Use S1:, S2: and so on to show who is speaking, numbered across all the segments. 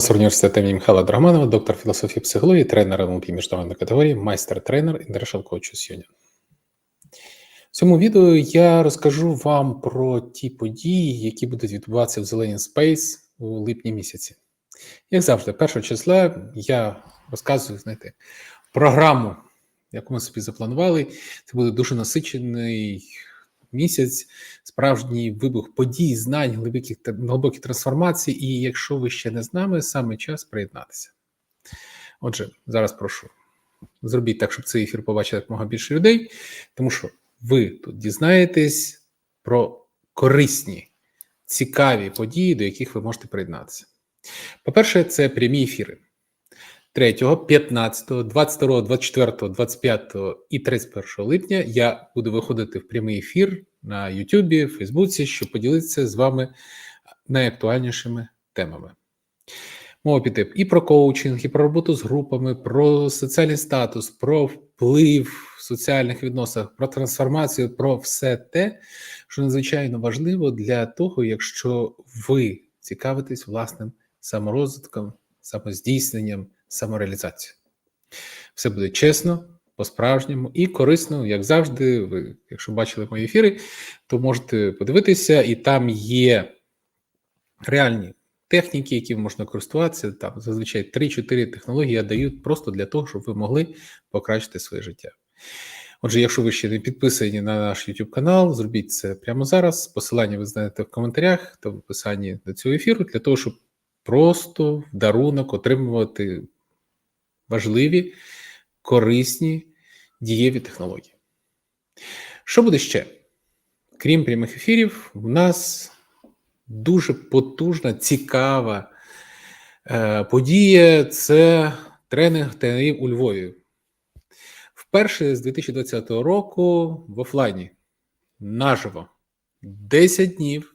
S1: Професор університету імені Михайла Драгманова, доктор філософії психології, тренер НЛП міжнародної категорії, майстер-тренер International Coaches Union. В цьому відео я розкажу вам про ті події, які будуть відбуватися в Зеленій Space у липні місяці. Як завжди, 1 числа я розказую знаєте, програму, яку ми собі запланували. Це буде дуже насичений місяць, справжній вибух подій, знань, глибоких глибокі трансформації. І якщо ви ще не з нами, саме час приєднатися. Отже, зараз прошу. Зробіть так, щоб цей ефір побачили якомога більше людей, тому що ви тут дізнаєтесь про корисні, цікаві події, до яких ви можете приєднатися. По-перше, це прямі ефіри. 3, 15, 22, 24, 25 і 31 липня я буду виходити в прямий ефір на Ютубі, Фейсбуці, щоб поділитися з вами найактуальнішими темами. Мова піде і про коучинг, і про роботу з групами, про соціальний статус, про вплив в соціальних відносинах, про трансформацію, про все те, що надзвичайно важливо для того, якщо ви цікавитесь власним саморозвитком, самоздійсненням, самореалізацією. Все буде чесно, по-справжньому і корисно, як завжди. Ви, якщо бачили мої ефіри, то можете подивитися, і там є реальні техніки, які можна користуватися. Там зазвичай 3-4 технології я даю просто для того, щоб ви могли покращити своє життя. Отже, якщо ви ще не підписані на наш YouTube канал, зробіть це прямо зараз. Посилання ви знаєте в коментарях та в описанні до цього ефіру, для того, щоб просто в дарунок отримувати важливі, корисні, дієві технології. Що буде ще? Крім прямих ефірів, у нас дуже потужна, цікава е, подія це тренинг тренерів у Львові. Вперше з 2020 року в офлайні наживо 10 днів.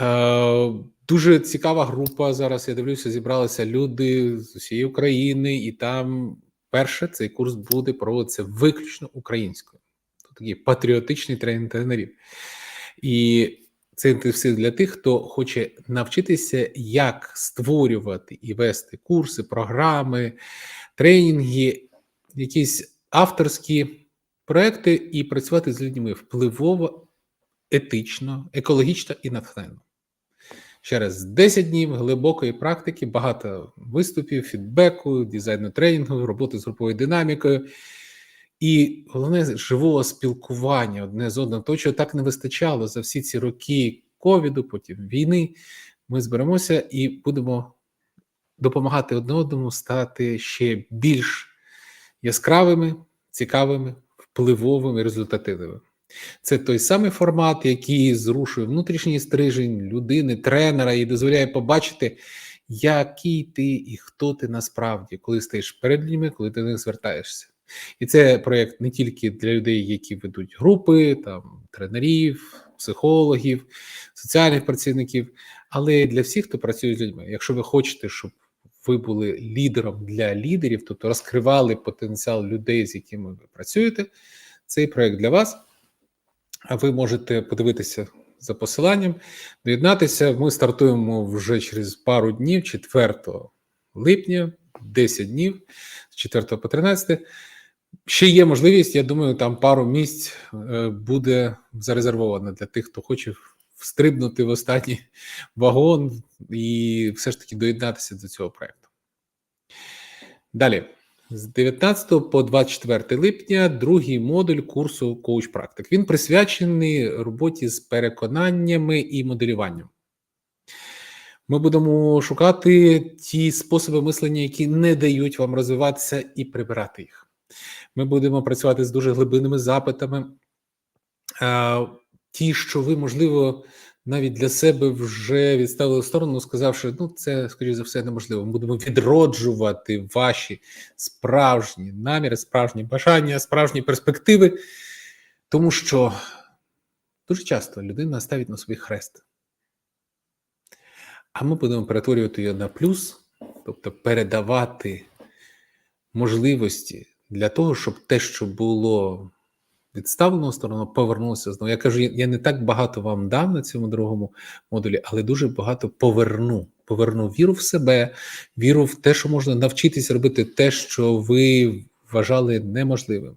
S1: Е, Дуже цікава група. Зараз я дивлюся, зібралися люди з усієї України, і там перше цей курс буде проводитися виключно українською. Тут такий патріотичний тренінг тренерів. І це інтенсив для тих, хто хоче навчитися, як створювати і вести курси, програми, тренінги, якісь авторські проекти і працювати з людьми впливово, етично, екологічно і натхненно. Через 10 днів глибокої практики, багато виступів, фідбеку, дизайну тренінгу, роботи з груповою динамікою і головне живого спілкування одне з одним, того, чого так не вистачало за всі ці роки ковіду, потім війни. Ми зберемося і будемо допомагати одне одному стати ще більш яскравими, цікавими, впливовими, результативними. Це той самий формат, який зрушує внутрішній стрижень людини, тренера і дозволяє побачити, який ти і хто ти насправді, коли стоїш перед людьми, коли ти до них звертаєшся. І це проєкт не тільки для людей, які ведуть групи, там тренерів, психологів, соціальних працівників, але й для всіх, хто працює з людьми. Якщо ви хочете, щоб ви були лідером для лідерів, тобто розкривали потенціал людей, з якими ви працюєте, цей проєкт для вас. А ви можете подивитися за посиланням, доєднатися. Ми стартуємо вже через пару днів, 4 липня, 10 днів, з 4 по 13. Ще є можливість, я думаю, там пару місць е, буде зарезервовано для тих, хто хоче встрибнути в останній вагон і все ж таки доєднатися до цього проекту. Далі. З 19 по 24 липня другий модуль курсу коуч практик. Він присвячений роботі з переконаннями і моделюванням. Ми будемо шукати ті способи мислення, які не дають вам розвиватися і прибирати їх. Ми будемо працювати з дуже глибинними запитами, ті, що ви, можливо, навіть для себе вже відставили в сторону, сказавши, ну це, скоріш за все, неможливо. Ми будемо відроджувати ваші справжні наміри, справжні бажання, справжні перспективи, тому що дуже часто людина ставить на свій хрест. А ми будемо перетворювати його на плюс, тобто передавати можливості для того, щоб те, що було відставлену сторону, повернулося знову. Я кажу, я не так багато вам дам на цьому другому модулі, але дуже багато поверну. поверну віру в себе, віру в те, що можна навчитись робити те, що ви вважали неможливим.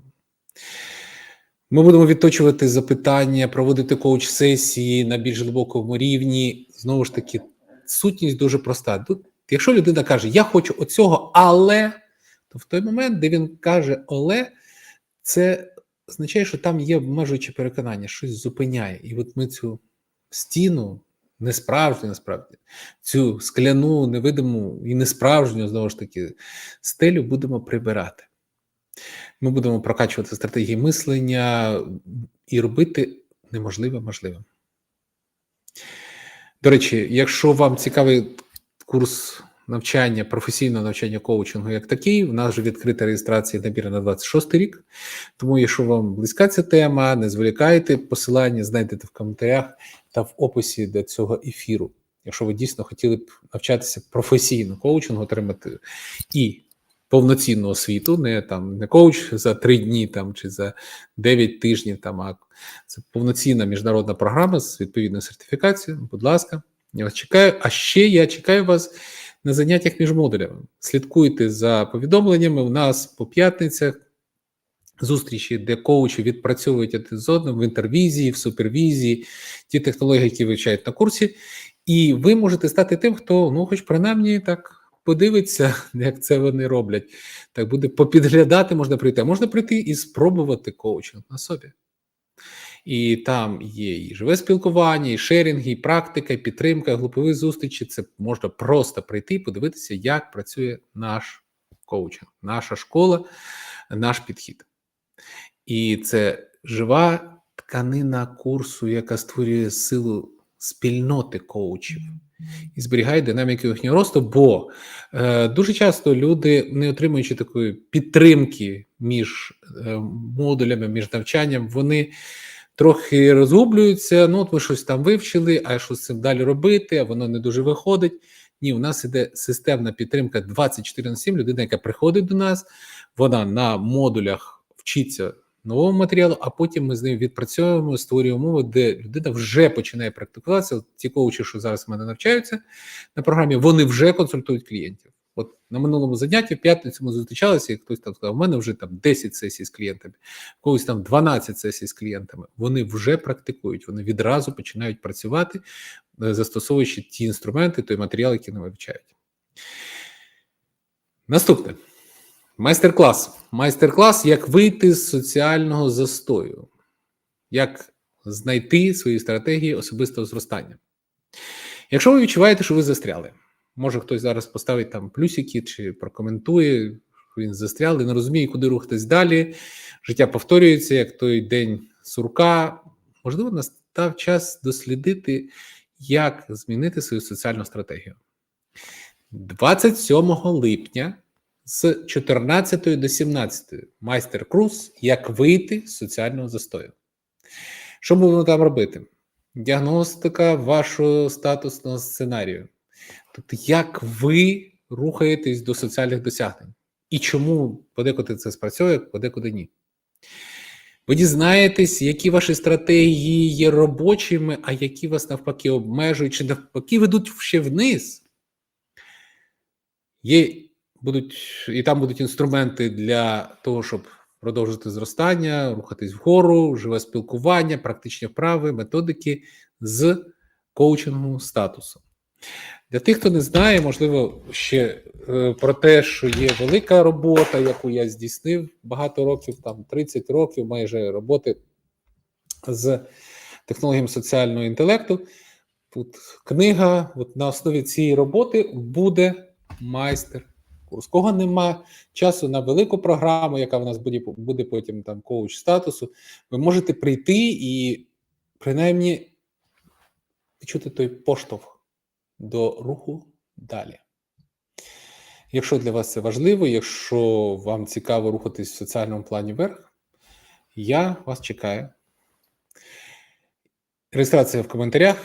S1: Ми будемо відточувати запитання, проводити коуч-сесії на більш глибокому рівні. Знову ж таки, сутність дуже проста. Якщо людина каже, я хочу оцього, але то в той момент, де він каже але, це означає, що там є обмежуюче переконання, щось зупиняє. І от ми цю стіну, несправжню, насправді, цю скляну, невидиму і несправжню, знову ж таки, стелю будемо прибирати. Ми будемо прокачувати стратегії мислення і робити неможливе можливим. До речі, якщо вам цікавий курс навчання, професійного навчання коучингу як такий, у нас вже відкрита реєстрація набір на 26 рік. Тому, якщо вам близька ця тема, не зволікайте, посилання знайдете в коментарях та в описі до цього ефіру. Якщо ви дійсно хотіли б навчатися професійно коучингу, отримати і повноцінну освіту, не там не коуч за три дні там чи за 9 тижнів. Там а це повноцінна міжнародна програма з відповідною сертифікацією. Будь ласка, я вас чекаю. А ще я чекаю вас на заняттях між модулями. Слідкуйте за повідомленнями. У нас по п'ятницях. Зустрічі, де коучі відпрацьовують один з одним в інтервізії, в супервізії, ті технології, які вивчають на курсі, і ви можете стати тим, хто, ну, хоч принаймні так подивиться, як це вони роблять. Так буде попідглядати, можна прийти. Можна прийти і спробувати коучинг на собі. І там є і живе спілкування, і шерінги, і практика, і підтримка, глупові зустрічі. Це можна просто прийти і подивитися, як працює наш коучинг, наша школа, наш підхід. І це жива тканина курсу, яка створює силу спільноти коучів і зберігає динаміку їхнього росту, бо е, дуже часто люди, не отримуючи такої підтримки між е, модулями, між навчанням, вони трохи розгублюються. Ну, от ми щось там вивчили, а що з цим далі робити, а воно не дуже виходить. Ні, у нас іде системна підтримка 24 на 7. Людина, яка приходить до нас, вона на модулях вчиться нового матеріалу, а потім ми з ним відпрацьовуємо, створюємо умови, де людина вже починає практикуватися. ті коучі, що зараз в мене навчаються на програмі, вони вже консультують клієнтів. От на минулому занятті в п'ятницю ми зустрічалися, і хтось там сказав, у мене вже там 10 сесій з клієнтами, когось там 12 сесій з клієнтами. Вони вже практикують, вони відразу починають працювати, е, застосовуючи ті інструменти, той матеріал, який вони вивчають. Наступне. Майстер-клас. Майстер-клас, як вийти з соціального застою, як знайти свої стратегії особистого зростання. Якщо ви відчуваєте, що ви застряли, може хтось зараз поставить там плюсики чи прокоментує, він застряли, не розуміє, куди рухатись далі. Життя повторюється, як той день сурка. Можливо, настав час дослідити, як змінити свою соціальну стратегію. 27 липня з 14 до 17 майстер круз як вийти з соціального застою. Що будемо там робити? Діагностика вашого статусного сценарію. Тобто, як ви рухаєтесь до соціальних досягнень? І чому подекуди це спрацьовує, подекуди ні. Ви дізнаєтесь, які ваші стратегії є робочими, а які вас навпаки обмежують, чи навпаки ведуть ще вниз. Є будуть і там будуть інструменти для того, щоб продовжити зростання, рухатись вгору, живе спілкування, практичні вправи, методики з коучингу статусу. Для тих, хто не знає, можливо, ще е, про те, що є велика робота, яку я здійснив багато років, там 30 років майже роботи з технологіями соціального інтелекту. Тут книга, от на основі цієї роботи буде майстер курс. Кого нема часу на велику програму, яка в нас буде буде потім там коуч статусу, ви можете прийти і принаймні відчути той поштовх до руху далі. Якщо для вас це важливо, якщо вам цікаво рухатись в соціальному плані вверх, я вас чекаю. Реєстрація в коментарях.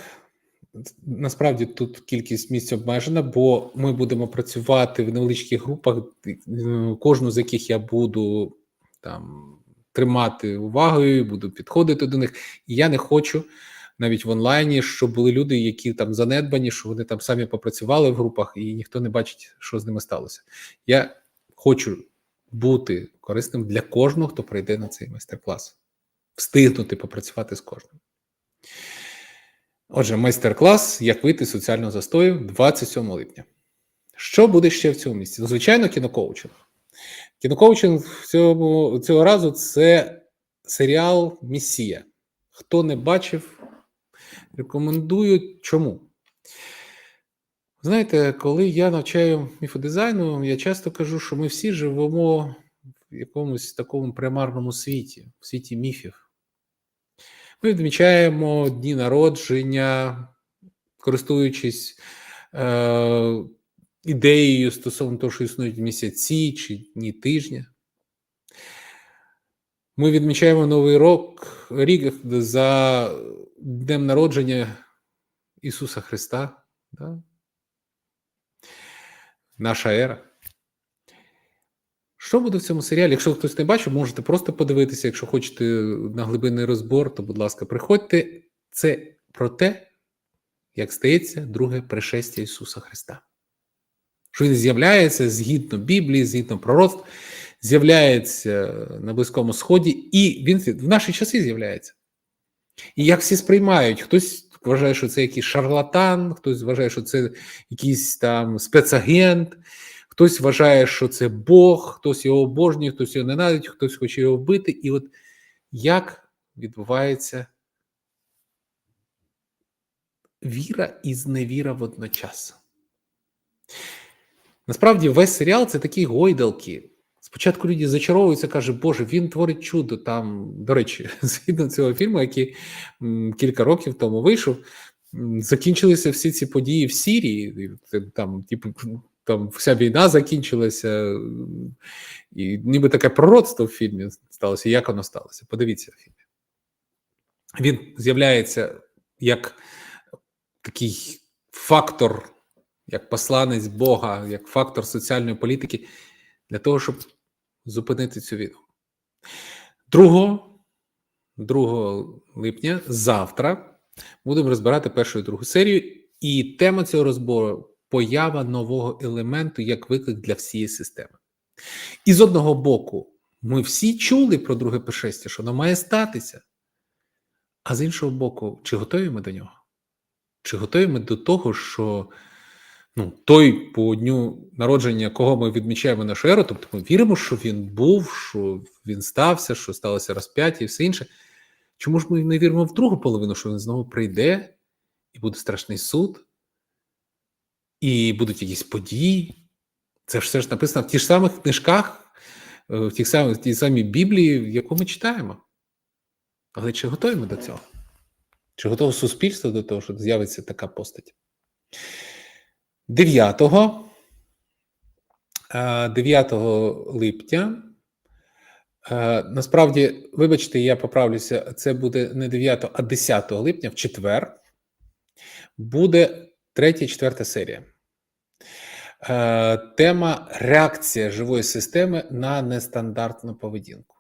S1: Насправді тут кількість місць обмежена, бо ми будемо працювати в невеличких групах, кожну з яких я буду там тримати увагою, буду підходити до них. І я не хочу навіть в онлайні, що були люди, які там занедбані, що вони там самі попрацювали в групах, і ніхто не бачить, що з ними сталося. Я хочу бути корисним для кожного, хто прийде на цей майстер-клас, встигнути попрацювати з кожним. Отже, майстер-клас Як вийти з соціального застою 27 липня. Що буде ще в цьому місці? Ну, звичайно, кінокоучинг. Кінокоучинг цього, цього разу це серіал Місія. Хто не бачив, рекомендую. Чому? Знаєте, коли я навчаю міфодизайну, я часто кажу, що ми всі живемо в якомусь такому примарному світі, в світі міфів. Ми відмічаємо дні народження, користуючись е, ідеєю стосовно того, що існують місяці чи дні тижня. Ми відмічаємо Новий рок, рік за днем народження Ісуса Христа. Да? Наша ера. Що буде в цьому серіалі? Якщо хтось не бачив, можете просто подивитися. Якщо хочете на глибинний розбор, то, будь ласка, приходьте. Це про те, як стається друге пришестя Ісуса Христа. Що Він з'являється згідно Біблії, згідно пророцтв, з'являється на Близькому Сході, і він в наші часи з'являється. І як всі сприймають, хтось вважає, що це якийсь шарлатан, хтось вважає, що це якийсь там спецагент, хтось вважає, що це Бог, хтось його обожнює, хтось його ненавидить, хтось хоче його вбити. І от як відбувається віра і зневіра водночас. Насправді, весь серіал це такі гойдалки. Спочатку люди зачаровуються, каже, Боже, він творить чудо. Там, до речі, згідно цього фільму, який кілька років тому вийшов, закінчилися всі ці події в Сірії. Там, типу, там вся війна закінчилася, і ніби таке пророцтво в фільмі сталося. Як воно сталося? Подивіться в фільмі. Він з'являється як такий фактор, як посланець Бога, як фактор соціальної політики для того, щоб зупинити цю війну. 2, 2 липня завтра будемо розбирати першу і другу серію, і тема цього розбору поява нового елементу як виклик для всієї системи. І з одного боку, ми всі чули про друге пришестя, що воно має статися. А з іншого боку, чи готові ми до нього? Чи готові ми до того, що ну, той по дню народження, кого ми відмічаємо нашу еру, тобто ми віримо, що він був, що він стався, що сталося розп'яття і все інше. Чому ж ми не віримо в другу половину, що він знову прийде і буде страшний суд, і будуть якісь події? Це все ж написано в тих самих книжках, е, в тих самих в тій самій Біблії, яку ми читаємо. Але чи готові ми до цього? Чи готове суспільство до того, що з'явиться така постать? 9 9 е, липня. Е, насправді, вибачте, я поправлюся, це буде не 9, а 10 липня в четвер. Буде третя, четверта серія. Е, тема реакція живої системи на нестандартну поведінку.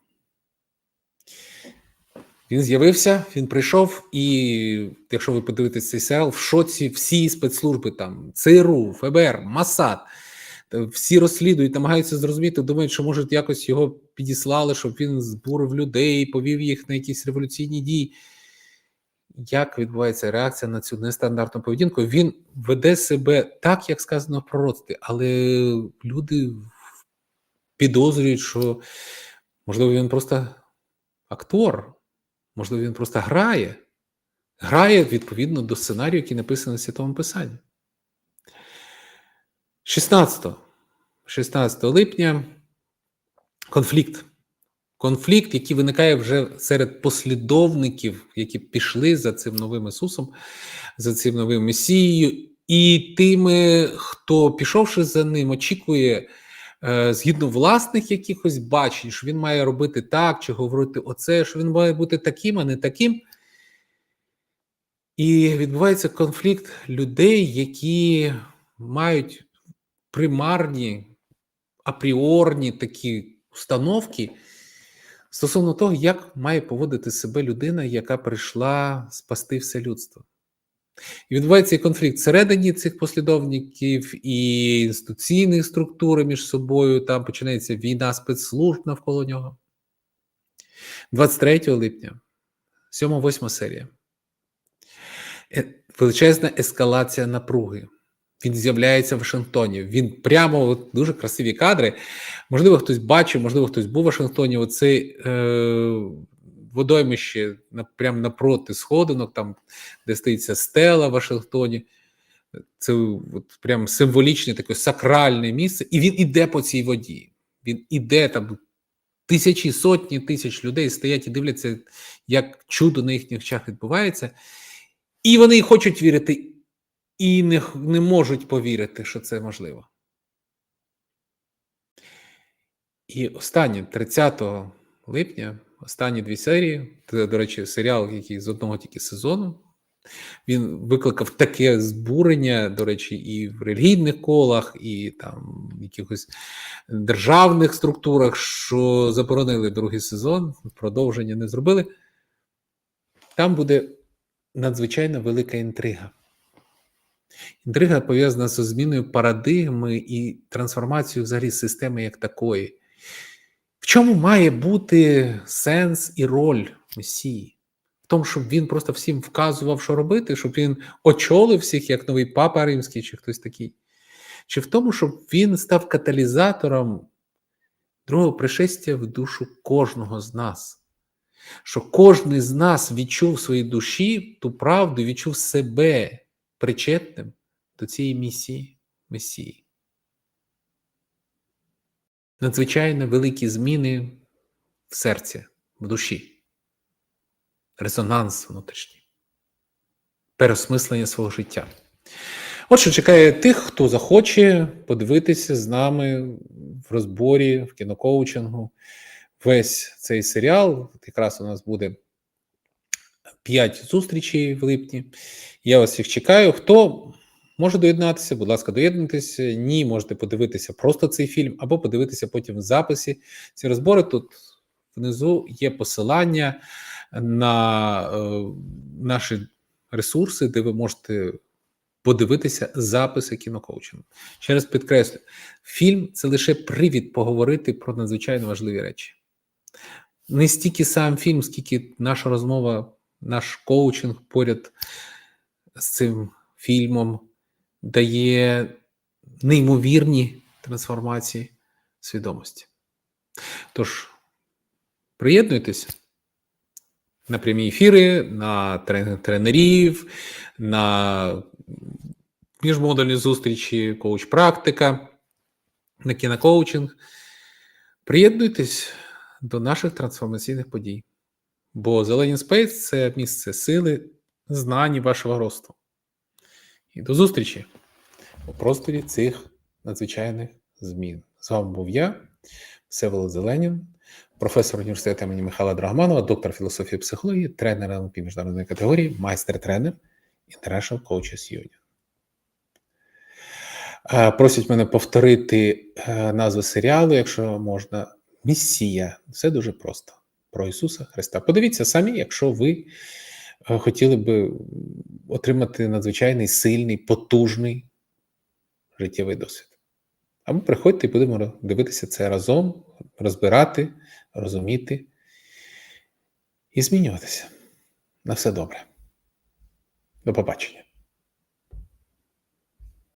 S1: Він з'явився, він прийшов, і якщо ви подивитесь цей серіал, в шоці всі спецслужби там ЦРУ, ФБР, МАСАД, всі розслідують, намагаються зрозуміти, думають, що може якось його підіслали, щоб він збурив людей, повів їх на якісь революційні дії. Як відбувається реакція на цю нестандартну поведінку? Він веде себе так, як сказано в пророцтві, але люди підозрюють, що можливо він просто актор. Можливо, він просто грає, грає відповідно до сценарію, який написаний в Святому Писанні. 16 16 липня конфлікт. Конфлікт, який виникає вже серед послідовників, які пішли за цим новим Ісусом, за цим новим Месією, і тими, хто пішовши за ним, очікує. Е, згідно власних якихось бачень, що він має робити так, чи говорити оце, що він має бути таким, а не таким. І відбувається конфлікт людей, які мають примарні, апріорні такі установки стосовно того, як має поводити себе людина, яка прийшла спасти все людство. І відбувається конфлікт всередині цих послідовників і інституційних структур між собою. Там починається війна спецслужб навколо нього. 23 липня, 7-8 серія. Е, величезна ескалація напруги. Він з'являється в Вашингтоні. Він прямо от, дуже красиві кадри. Можливо, хтось бачив, можливо, хтось був у Вашингтоні. Оцей е, водоймище прямо напроти сходинок, там, де стоїться стела в Вашингтоні. Це от, прям символічне таке сакральне місце, і він іде по цій воді. Він іде там. Тисячі, сотні тисяч людей стоять і дивляться, як чудо на їхніх очах відбувається, і вони хочуть вірити, і не, не можуть повірити, що це можливо. І останнє, 30 липня, останні дві серії, це, до речі, серіал, який з одного тільки сезону. Він викликав таке збурення, до речі, і в релігійних колах, і там в якихось державних структурах, що заборонили другий сезон, продовження не зробили. Там буде надзвичайно велика інтрига. Інтрига пов'язана з зміною парадигми і трансформацією взагалі системи як такої. Чому має бути сенс і роль Месії? В тому, щоб він просто всім вказував, що робити, щоб він очолив всіх, як новий папа римський чи хтось такий. Чи в тому, щоб він став каталізатором другого пришестя в душу кожного з нас? Що кожен з нас відчув в своїй душі ту правду, відчув себе причетним до цієї місії Месії. Надзвичайно великі зміни в серці, в душі резонанс внутрішній, переосмислення свого життя. От що чекає тих, хто захоче подивитися з нами в розборі, в кінокоучингу. Весь цей серіал. Якраз у нас буде 5 зустрічей в липні. Я вас всіх чекаю. Хто може доєднатися, будь ласка, доєднуйтеся. Ні, можете подивитися просто цей фільм, або подивитися потім в записі. Ці розбори тут внизу є посилання на е, наші ресурси, де ви можете подивитися записи кінокоучингу. Ще раз підкреслю, фільм це лише привід поговорити про надзвичайно важливі речі. Не стільки сам фільм, скільки наша розмова, наш коучинг поряд з цим фільмом дає неймовірні трансформації свідомості. Тож, приєднуйтесь на прямі ефіри, на тренерів, на міжмодульні зустрічі, коуч-практика, на кінокоучинг. Приєднуйтесь до наших трансформаційних подій. Бо Зелені Спейс це місце сили, знань вашого росту. І до зустрічі у просторі цих надзвичайних змін. З вами був я, Всеволод Зеленін професор університету імені Михайла Драгманова, доктор філософії і психології, тренер НЛП міжнародної категорії, майстер-тренер International Coaches Union. Е, просять мене повторити е, назву серіалу, якщо можна. Місія. Все дуже просто. Про Ісуса Христа. Подивіться самі, якщо ви хотіли би отримати надзвичайний сильний, потужний життєвий досвід. Або приходьте і будемо дивитися це разом, розбирати, розуміти і змінюватися. На все добре. До побачення.